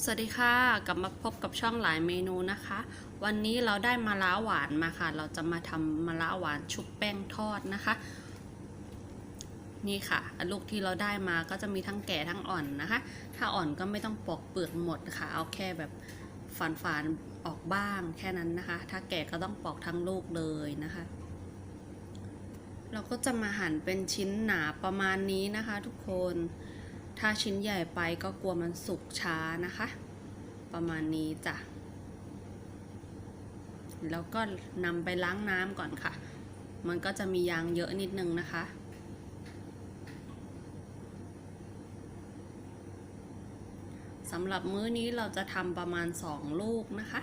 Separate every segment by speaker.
Speaker 1: สวัสดีค่ะกลับมาพบกับช่องหลายเมนูนะคะ วันนี้เราได้มะระหวานมาค่ะ เราจะมาทำมะระหวานชุบแป้งทอดนะคะ นี่ค่ะ ลูกที่เราได้มาก็จะมีทั้งแก่ทั้งอ่อนนะคะ ถ้าอ่อนก็ไม่ต้องปอกเปลือกหมดค่ะ เอาแค่แบบฝานฝานๆออกบ้างแค่นั้นนะคะ ถ้าแก่ก็ต้องปอกทั้งลูกเลยนะคะ เราก็จะมาหั่นเป็นชิ้นหนาประมาณนี้นะคะ ทุกคน ถ้าชิ้นใหญ่ไปก็กลัวมันสุกช้านะคะ ประมาณนี้จ้ะ แล้วก็นำไปล้างน้ำก่อนค่ะ มันก็จะมียางเยอะนิดนึงนะคะสำหรับมื้อนี้เราจะทำประมาณ 2 ลูกนะคะ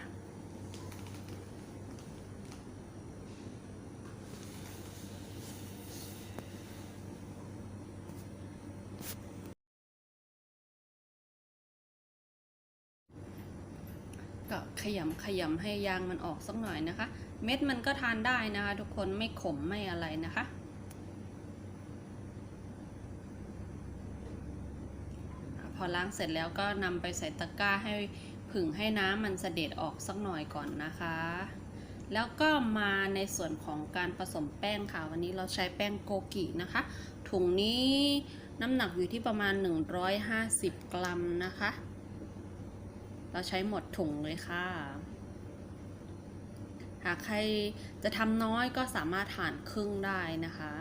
Speaker 1: ก็ขยำขยำให้ยางมันออกสักหน่อยนะคะ เม็ดมันก็ทานได้นะคะ ทุกคนไม่ขมไม่อะไรนะคะพอล้างเสร็จแล้วก็นำไปใส่ตะกร้าให้ผึ่งให้น้ำมันเสด็จออกสักหน่อยก่อนนะคะ แล้วก็มาในส่วนของการผสมแป้งค่ะ วันนี้เราใช้แป้งโกกินะคะ ถุงนี้น้ำหนักอยู่ที่ประมาณ 150 กรัมนะคะ เราใช้หมดถุงเลยค่ะ หากใครจะทำน้อยก็สามารถทานครึ่งได้นะคะ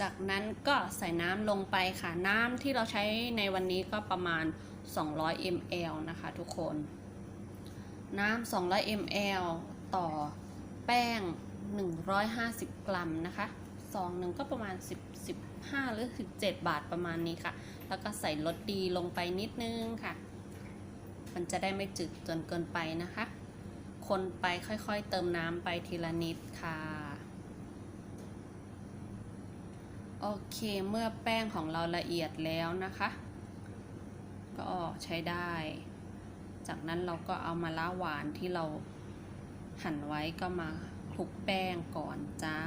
Speaker 1: จากนั้นก็ใส่น้ำลงไปค่ะ น้ำที่เราใช้ในวันนี้ก็ประมาณ 200 ml นะคะทุกคน น้ำ200 ml ต่อแป้ง 150 กรัมนะคะซองหนึ่งก็ประมาณ 10 15 หรือ 17 บาทประมาณนี้ค่ะ แล้วก็ใส่รสดีลงไปนิดนึงค่ะ มันจะได้ไม่จืดจนเกินไปนะคะ คนไปค่อยๆ เติมน้ำไปทีละนิดค่ะ โอเคเมื่อแป้งของเราละเอียดแล้วนะคะ ก็ใช้ได้ จากนั้นเราก็เอามาละหวานที่เราหั่นไว้ก็มาคลุกแป้งก่อนจ้า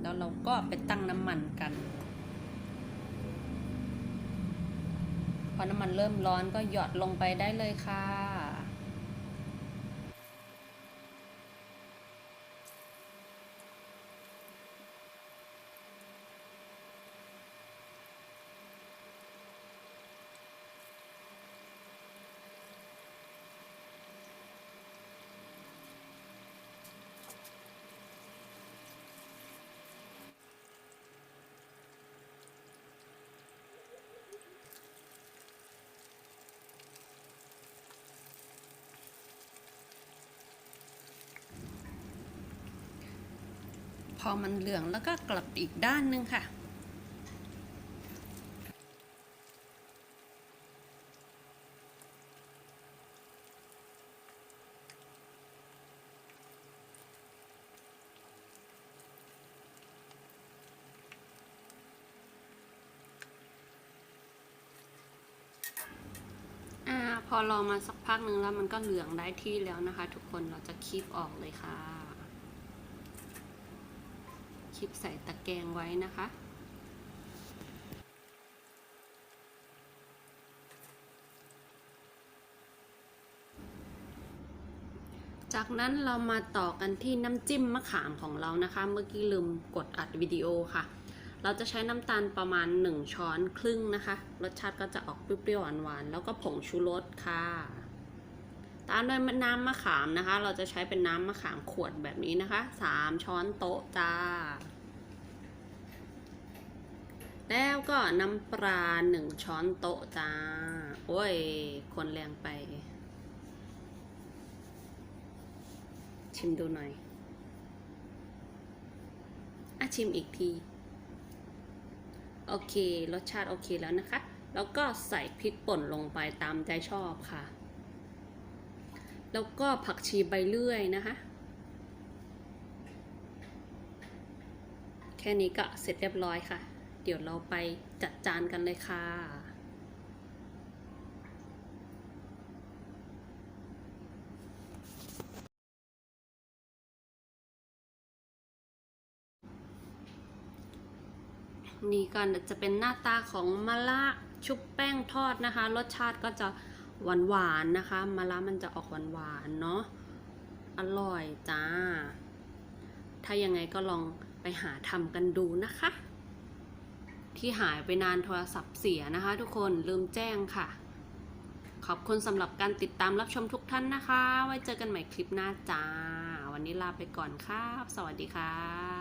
Speaker 1: แล้วเราก็ไปตั้งน้ำมันกัน พอน้ำมันเริ่มร้อนก็หยอดลงไปได้เลยค่ะ พ อมันเหลืองแล้วก็กลับอีกด้านหนึงค่ะอ่าพอรอมาสักพักหนึ่งแล้วมันก็เหลืองได้ที่แล้วนะคะ ทุกคนเราจะคีบออกเลยค่ะ คลิปใส่ตะแกรงไว้นะคะ จากนั้นเรามาต่อกันที่น้ำจิ้มมะขามของเรานะคะ เมื่อกี้ลืมกดอัดวิดีโอค่ะ เราจะใช้น้ำตาลประมาณ 1 ช้อนครึ่งนะคะ รสชาติก็จะออกเปรี้ยวๆหวานๆแล้วก็ผงชูรสค่ะ ตามด้วยน้ำมะขามนะคะ เราจะใช้เป็นน้ำมะขามขวดแบบนี้นะคะ3ช้อนโต๊ะจ้า แล้วก็น้ำปลาหนึ่งช้อนโต๊ะจ้า โอ้ย คนแรงไป ชิมดูหน่อยอะชิมอีกที โอเค รสชาติโอเคแล้วนะคะ แล้วก็ใส่พริกป่นลงไปตามใจชอบค่ะ แล้วก็ผักชีใบเลื่อยนะคะ แค่นี้ก็เสร็จเรียบร้อยค่ะ เดี๋ยวเราไปจัดจานกันเลยค่ะนี่ก็จะเป็นหน้าตาของมะระชุบแป้งทอดนะคะ รสชาติก็จะ หวานหวานๆนะคะมะระมันจะออกหวานหวานๆเนาะอร่อยจ้า ถ้ายังไงก็ลองไปหาทำกันดูนะคะ ที่หายไปนานโทรศัพท์เสียนะคะ ทุกคนลืมแจ้งค่ะ ขอบคุณสำหรับการติดตามรับชมทุกท่านนะคะ ไว้เจอกันใหม่คลิปหน้าจ้า วันนี้ลาไปก่อนครับ สวัสดีครับ